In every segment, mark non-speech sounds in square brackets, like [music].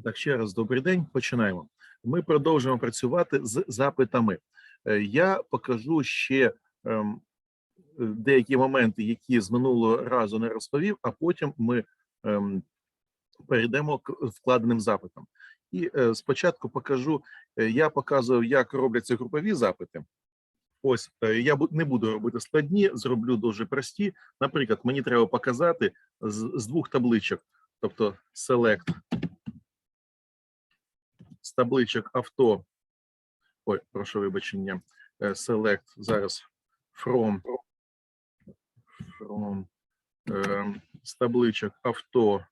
Так, ще раз добрий день. Починаємо. Ми продовжуємо працювати з запитами. Е, Я покажу ще ем, деякі моменти, які з минулого разу не розповів, а потім ми ем, перейдемо к вкладеним запитам. І е, спочатку покажу, е, я показував, як робляться групові запити. Ось е, я не буду робити складні, зроблю дуже прості. Наприклад, мені треба показати з, з двох табличок, тобто select з табличок авто. Ой, прошу вибачення. е, Select зараз from, from е, з табличок авто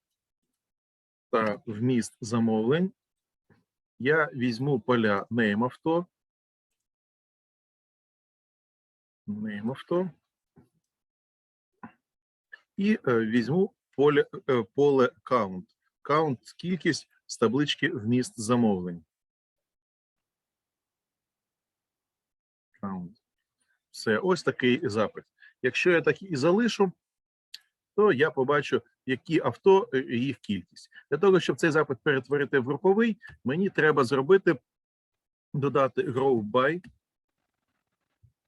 та вміст замовлень. Я візьму поля name авто. Name авто. І е, візьму поле, поле count. Count – кількість з таблички вміст замовлень. Все, ось такий запит. Якщо я так і залишу, то я побачу, які авто е, їх кількість. Для того, щоб цей запит перетворити в груповий, мені треба зробити, додати grow by,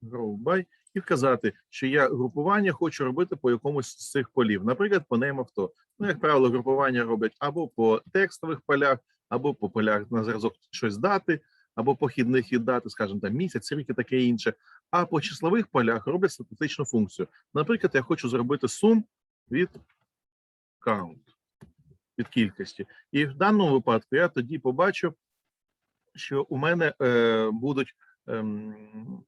grow by і вказати, що я групування хочу робити по якомусь з цих полів, наприклад, по name авто. Ну, як правило, групування роблять або по текстових полях, або по полях на зразок щось дати, або похідних дати, скажімо, там місяць, рік і таке інше. А по числових полях роблять статистичну функцію. Наприклад, я хочу зробити сум від count, від кількості. І в даному випадку я тоді побачу, що у мене е, будуть. ем,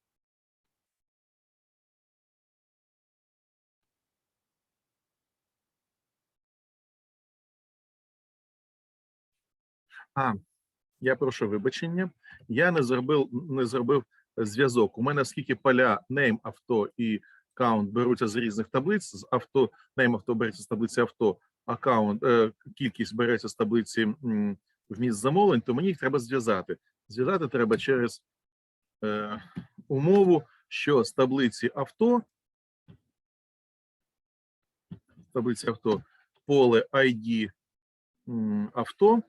А, я прошу вибачення. Я не зробив не зробив зв'язок. У мене оскільки поля name авто і count беруться з різних таблиць. З авто name авто береться з таблиці авто, а count, е, кількість береться з таблиці вміст замовлень, то мені їх треба зв'язати. Зв'язати треба через е, умову, що з таблиці авто, таблиці авто поле ID авто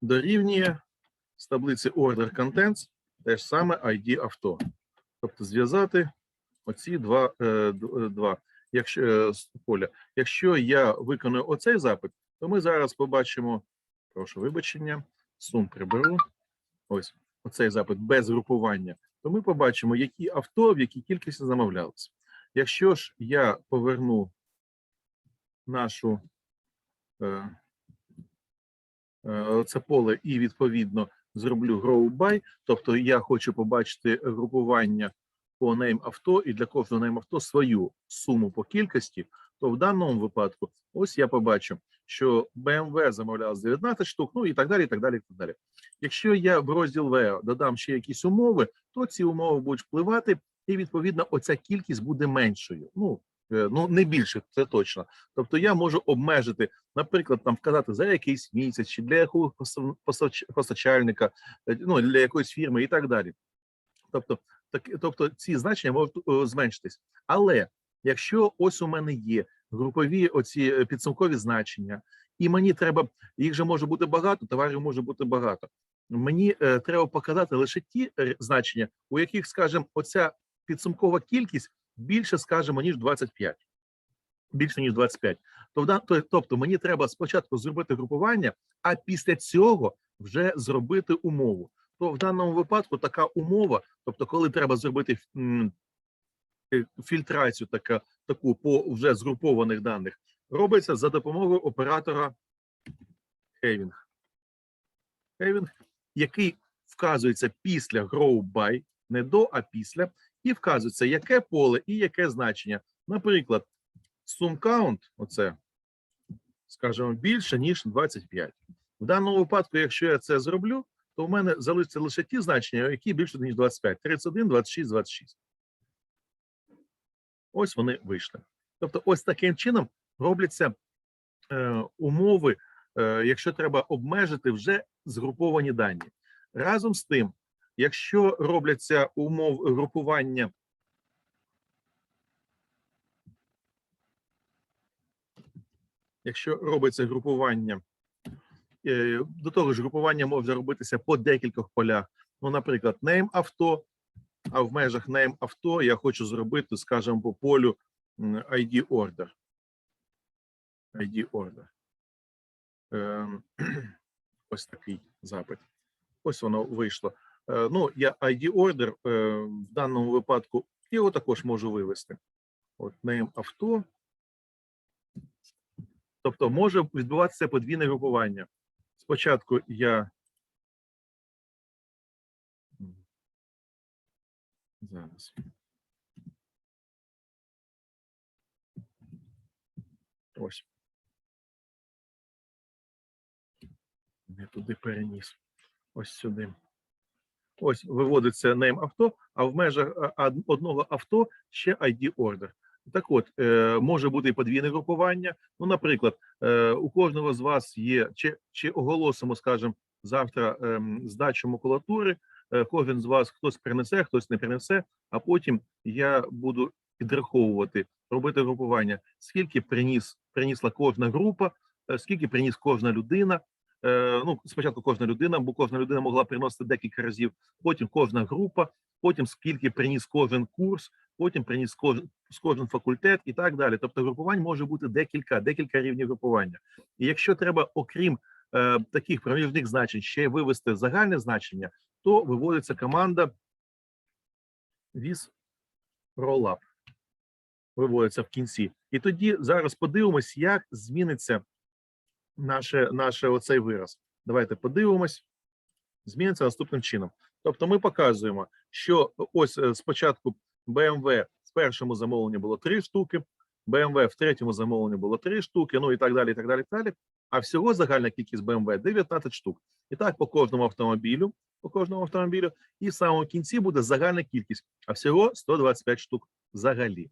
дорівнює з таблиці Order Contents те ж саме ID авто. Тобто зв'язати оці два, е, е, два якщо, е, поля. Якщо я виконую оцей запит, то ми зараз побачимо, прошу вибачення, сум приберу. Ось оцей запит без групування, то ми побачимо, які авто, в якій кількості замовлялися. Якщо ж я поверну нашу е, е, це поле і відповідно зроблю grow by, тобто я хочу побачити групування по name авто і для кожного name авто свою суму по кількості, то в даному випадку ось я побачу, що BMW замовляв 19 штук, ну і так далі, і так далі, і так далі. Якщо я в розділ VEO додам ще якісь умови, то ці умови будуть впливати, і відповідно оця кількість буде меншою. Ну е, ну не більше, це точно. Тобто я можу обмежити, наприклад, там вказати за якийсь місяць чи для постав- постачальника, е, ну для якоїсь фірми і так далі. Тобто, так, тобто ці значення можуть е, зменшитись. Але якщо ось у мене є групові оці е, підсумкові значення, і мені треба, їх же може бути багато, товарів може бути багато. Мені е, треба показати лише ті е, значення, у яких, скажімо, оця підсумкова кількість більше, скажімо, ніж 25. Більше ніж 25. Тобто, мені треба спочатку зробити групування, а після цього вже зробити умову. То в даному випадку така умова, тобто, коли треба зробити е, фільтрацію, така таку по вже згрупованих даних, робиться за допомогою оператора Having. Having, який вказується після grow by, не до, а після, і вказується, яке поле і яке значення. Наприклад, sum count, оце, скажімо, більше, ніж 25. В даному випадку, якщо я це зроблю, то в мене залишаться лише ті значення, які більше, ніж 25. 31, 26, 26. Ось вони вийшли. Тобто, ось таким чином робляться е, умови, е, якщо треба обмежити вже згруповані дані. Разом з тим, якщо робляться умов групування якщо робиться групування Е, До того ж, групування може робитися по декількох полях. Ну, наприклад, name авто, а в межах name авто я хочу зробити, скажімо, по полю ID order. ID order. Ем, [clears throat] Ось такий запит. Ось воно вийшло. Е, Ну, я ID order е, в даному випадку його також можу вивести. От name авто. Тобто може відбуватися подвійне групування. Спочатку я. Зараз. Ось. Не туди переніс. Ось сюди. Ось виводиться name авто, а в межах одного авто ще ID order. Так от, е, може бути і подвійне групування. Ну, наприклад, е, у кожного з вас є, чи, чи оголосимо, скажімо, завтра ем, здачу макулатури, е, кожен з вас хтось принесе, хтось не принесе, а потім я буду підраховувати, робити групування, скільки приніс, принісла кожна група, е, скільки приніс кожна людина. Е, Ну, спочатку кожна людина, бо кожна людина могла приносити декілька разів, потім кожна група, потім скільки приніс кожен курс, потім приніс кожен, кожен факультет і так далі. Тобто групувань може бути декілька, декілька рівнів групування. І якщо треба, окрім е, таких проміжних значень, ще вивести загальне значення, то виводиться команда with rollup. Виводиться в кінці. І тоді зараз подивимось, як зміниться наше, наше оцей вираз. Давайте подивимось. Зміниться наступним чином. Тобто, ми показуємо, що ось е, спочатку BMW в першому замовленні було три штуки, BMW в третьому замовленні було три штуки, ну і так далі. і так далі, і так далі. А всього загальна кількість BMW 19 штук. І так по кожному автомобілю, по кожному автомобілю, і в самому кінці буде загальна кількість, а всього 125 штук взагалі.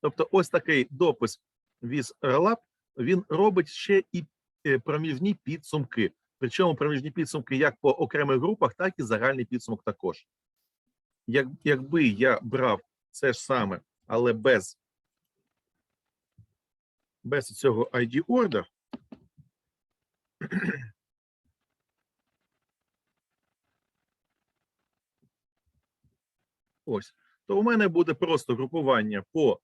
Тобто, ось такий допис with Rollup, він робить ще і е, проміжні підсумки. Причому проміжні підсумки як по окремих групах, так і загальний підсумок також. Як, якби я брав це ж саме, але без, без цього ID order, [clears throat] ось, то у мене буде просто групування по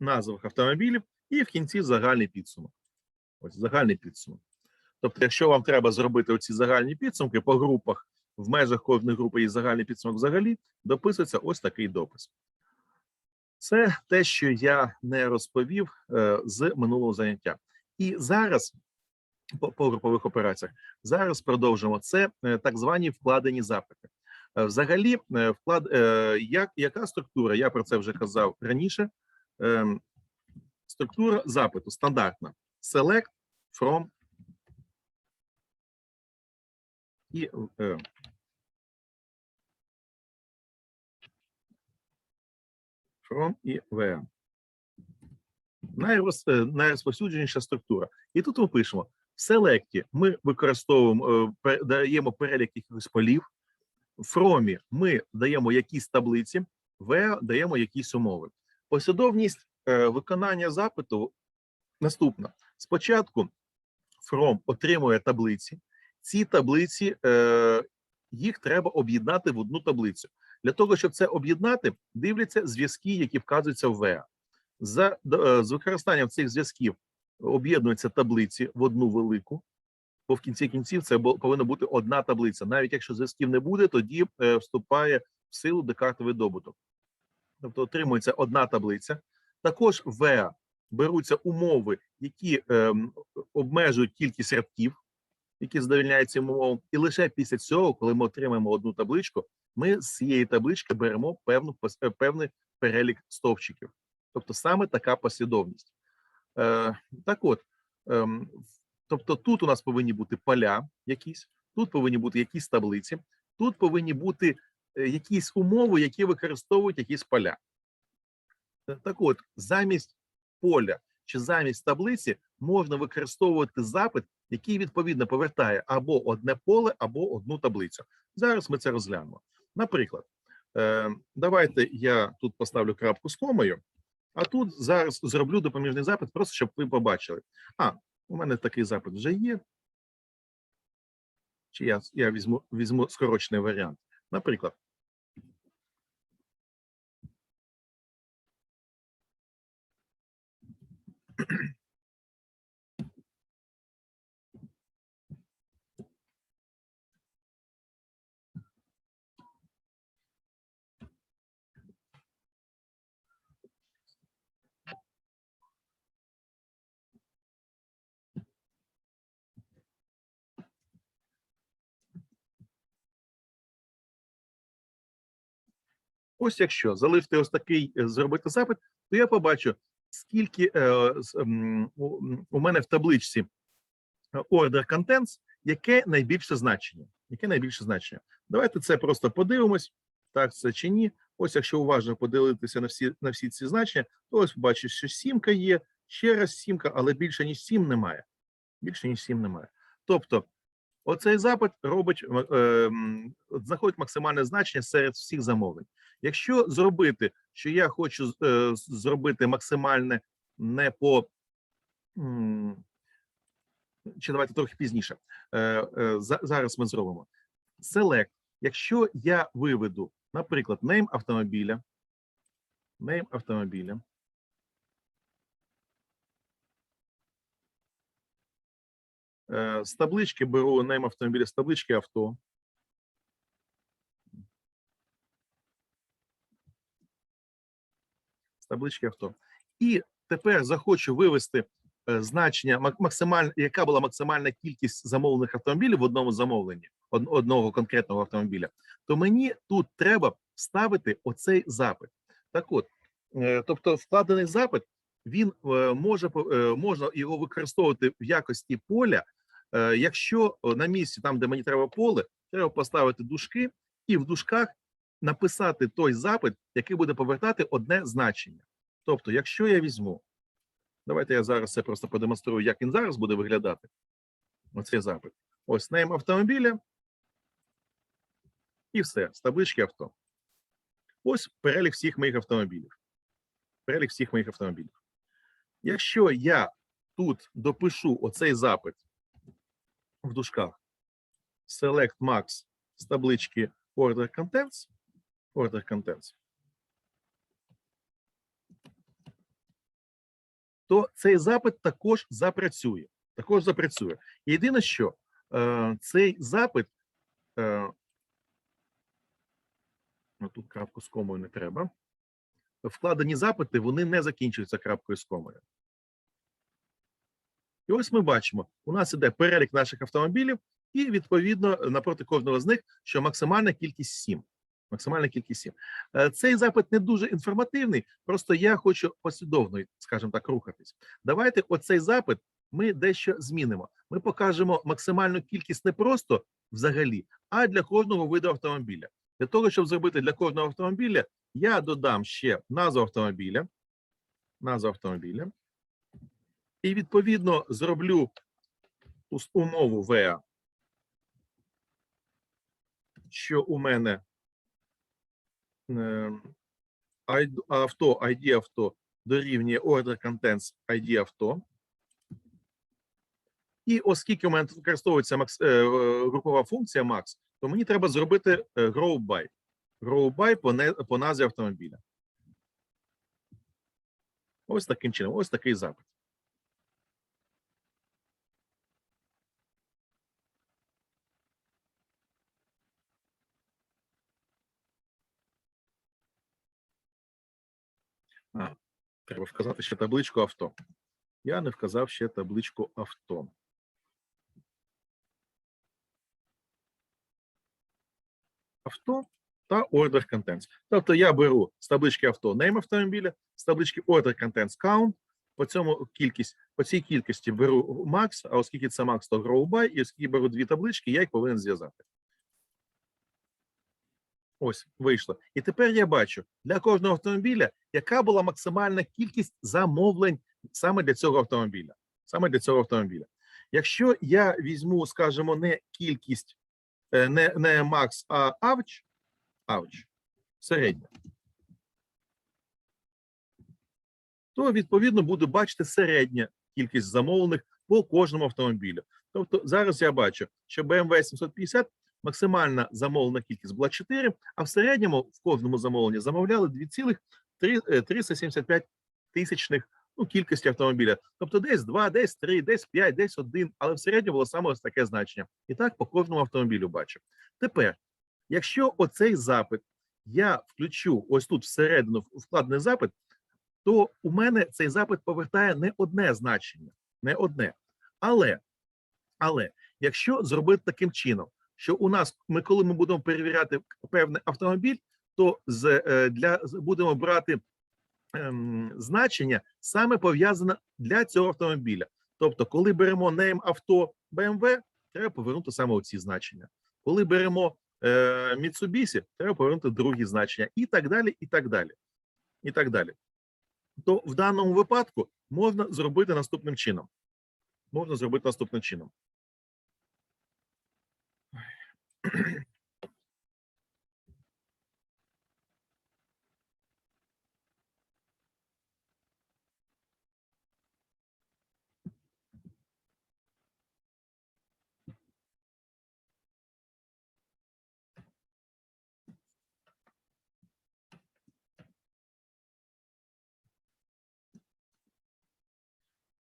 назвах автомобілів і в кінці загальний підсумок. Ось загальний підсумок. Тобто, якщо вам треба зробити оці загальні підсумки по групах, в межах кожної групи є загальний підсумок взагалі, дописується ось такий допис. Це те, що я не розповів е, з минулого заняття. І зараз по, по групових операціях зараз продовжимо це е, так звані вкладені запити. Е, взагалі, вклад, як, яка структура? Я про це вже казав раніше. Структура запиту стандартна: select from і е, from і VM. Найроз, е, найрозповсюдженіша структура. І тут ми пишемо: в селекті ми використовуємо, е, даємо перелік якихось полів. В from ми даємо якісь таблиці, в даємо якісь умови. Послідовність виконання запиту наступна: спочатку from отримує таблиці. Ці таблиці е, їх треба об'єднати в одну таблицю. Для того, щоб це об'єднати, дивляться зв'язки, які вказуються в ВЕА. За е, з використанням цих зв'язків об'єднуються таблиці в одну велику, бо в кінці кінців це повинна бути одна таблиця. Навіть якщо зв'язків не буде, тоді е, вступає в силу декартовий добуток. Тобто отримується одна таблиця. Також в беруться умови, які ем, обмежують кількість рядків, які задовільняють цим умовам. І лише після цього, коли ми отримаємо одну табличку, ми з цієї таблички беремо певну е, певний перелік стовпчиків. Тобто саме така послідовність. Е, так от, ем, тобто тут у нас повинні бути поля якісь, тут повинні бути якісь таблиці, тут повинні бути е, якісь умови, які використовують якісь поля. Е, Так от, замість поля чи замість таблиці можна використовувати запит, який відповідно повертає або одне поле, або одну таблицю. Зараз ми це розглянемо. Наприклад, е, давайте я тут поставлю крапку з комою, а тут зараз зроблю допоміжний запит, просто щоб ви побачили. А, у мене такий запит вже є. Чи я, я візьму, візьму скорочений варіант. Наприклад, Ось якщо залишити ось такий е, зробити запит, то я побачу, скільки е, з, у мене в табличці е, order contents, яке найбільше значення. Яке найбільше значення? Давайте це просто подивимось, так це чи ні. Ось, якщо уважно подивитися на всі на всі ці значення, то ось бачиш, що сімка є, ще раз сімка, але більше ніж сім немає. Більше ніж сім немає. Тобто, оцей запит робить е, знаходить максимальне значення серед всіх замовлень. Якщо зробити, що я хочу е, зробити максимальне не по чи давайте трохи пізніше. Е, е, зараз ми зробимо. Select. Якщо я виведу, наприклад, name автомобіля, name автомобіля. З таблички беру name автомобіля, з таблички авто. з таблички авто. І тепер захочу вивести е, значення мак- максималь, яка була максимальна кількість замовлених автомобілів в одному замовленні одного конкретного автомобіля, то мені тут треба вставити оцей запит. Так от, е, тобто, вкладений запит він е, може е, можна його використовувати в якості поля, якщо е, на місці, там де мені треба поле, треба поставити дужки, і в дужках написати той запит, який буде повертати одне значення. Тобто, якщо я візьму, давайте я зараз це просто продемонструю, як він зараз буде виглядати. Оцей запит. Ось name автомобіля. І все, з таблички авто. Ось перелік всіх моїх автомобілів. Перелік всіх моїх автомобілів. Якщо я тут допишу оцей запит в дужках Select Max з таблички Order Contents, Order Contents, то цей запит також запрацює. Також запрацює. Єдине, що е, цей запит, е, ну, тут крапку з комою не треба. Вкладені запити вони не закінчуються крапкою з комою. І ось ми бачимо: у нас іде перелік наших автомобілів, і відповідно напроти кожного з них, що максимальна кількість 7. Максимальна кількість 7. Е, Цей запит не дуже інформативний, просто я хочу послідовно, скажімо так, рухатись. Давайте оцей запит ми дещо змінимо. Ми покажемо максимальну кількість не просто взагалі, а для кожного виду автомобіля. Для того, щоб зробити для кожного автомобіля, я додам ще назву автомобіля, назву автомобіля, і відповідно зроблю умову VA, що у мене е, авто, ID авто дорівнює order contents ID авто. І оскільки у мене тут використовується е, групова функція max, то мені треба зробити е, grow by. Grow by по, не, по назві автомобіля. Ось таким чином, ось такий запит. А, треба вказати ще табличку авто. Я не вказав ще табличку авто. Авто та order contents. Тобто я беру з таблички авто name автомобіля, з таблички order contents count, по цьому кількість, по цій кількості беру max, а оскільки це max, то grow by, і оскільки беру дві таблички, я їх повинен зв'язати. Ось вийшло. І тепер я бачу для кожного автомобіля, яка була максимальна кількість замовлень саме для цього автомобіля. Саме для цього автомобіля. Якщо я візьму, скажімо, не кількість, е, не, не макс, а авч, авч, середня, то відповідно буду бачити середня кількість замовлених по кожному автомобілю. Тобто зараз я бачу, що BMW 750 максимальна замовлена кількість була 4, а в середньому в кожному замовленні замовляли 2,375 тисячних ну, кількості автомобіля. Тобто десь 2, десь 3, десь 5, десь 1, але в середньому було саме ось таке значення. І так по кожному автомобілю бачу. Тепер, якщо оцей запит я включу ось тут всередину в вкладений запит, то у мене цей запит повертає не одне значення, не одне. Але, але якщо зробити таким чином, що у нас ми, коли ми будемо перевіряти певний автомобіль, то з е, для будемо брати ем, значення саме пов'язане для цього автомобіля. Тобто, коли беремо name авто BMW, треба повернути саме оці значення. Коли беремо е, Mitsubishi, треба повернути другі значення, і так далі, і так далі. І так далі. То в даному випадку можна зробити наступним чином. Можна зробити наступним чином.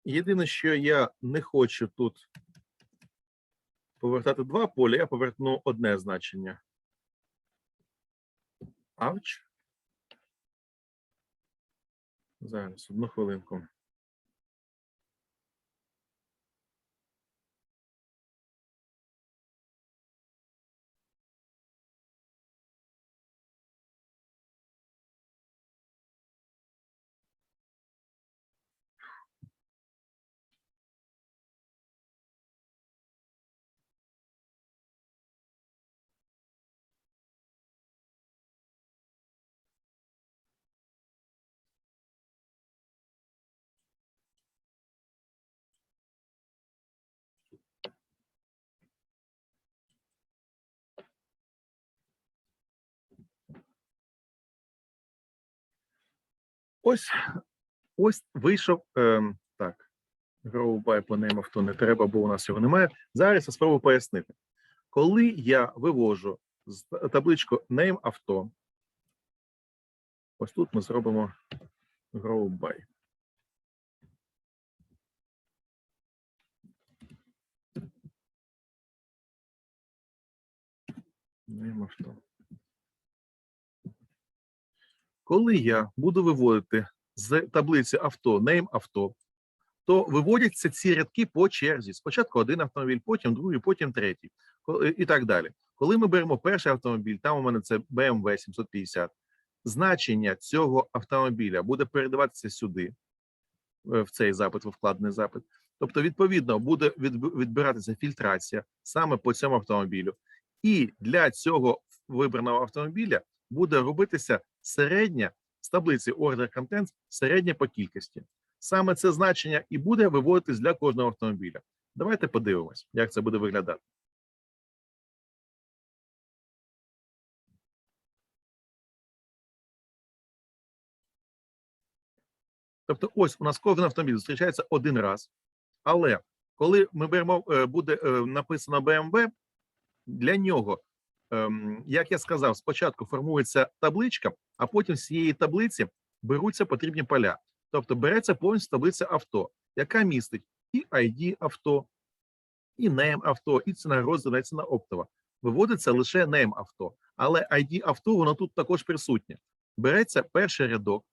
Єдине, що я не хочу тут повертати два поля, я поверну одне значення. Авч. Зараз, одну хвилинку. Ось, ось вийшов. ем, так. By по name авто не треба, бо у нас його немає. Зараз я спробую пояснити. Коли я вивожу з табличку name авто, ось тут ми зробимо by. Name авто. Коли я буду виводити з таблиці авто, name авто, то виводяться ці рядки по черзі. Спочатку один автомобіль, потім другий, потім третій, і так далі. Коли ми беремо перший автомобіль, там у мене це BMW 750, значення цього автомобіля буде передаватися сюди, е, в цей запит, в вкладений запит. Тобто, відповідно, буде відбиратися фільтрація саме по цьому автомобілю. І для цього вибраного автомобіля буде робитися середня з таблиці Order Contents, середня по кількості. Саме це значення і буде виводитись для кожного автомобіля. Давайте подивимось, як це буде виглядати. Тобто, ось у нас кожен автомобіль зустрічається один раз, але коли ми беремо, е, буде е, написано BMW, для нього, як я сказав, спочатку формується табличка, а потім з цієї таблиці беруться потрібні поля. Тобто береться повністю таблиця авто, яка містить і ID авто, і name авто, і ціна роздана, і ціна оптова. Виводиться лише name авто, але ID авто воно тут також присутнє. Береться перший рядок,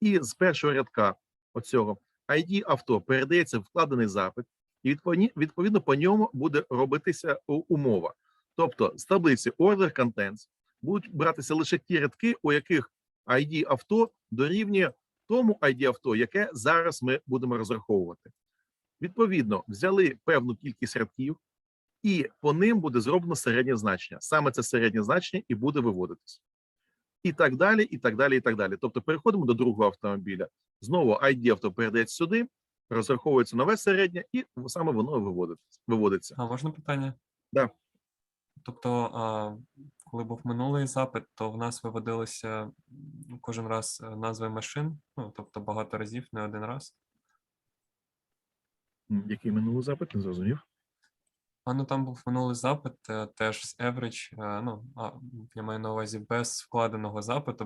і з першого рядка оцього ID авто передається вкладений запит, і відповідно по ньому буде робитися умова. Тобто з таблиці Order Contents будуть братися лише ті рядки, у яких ID авто дорівнює тому ID авто, яке зараз ми будемо розраховувати. Відповідно, взяли певну кількість рядків, і по ним буде зроблено середнє значення. Саме це середнє значення і буде виводитись. І так далі, і так далі, і так далі. Тобто переходимо до другого автомобіля. Знову ID авто передається сюди, розраховується нове середнє, і саме воно виводиться. А можна питання? Да. Тобто, коли був минулий запит, то в нас виводилися кожен раз е, назви машин, ну тобто багато разів, не один раз. Який минулий запит, не зрозумів. А ну там був минулий запит, е, теж з average, е, ну, я маю на увазі без вкладеного запиту,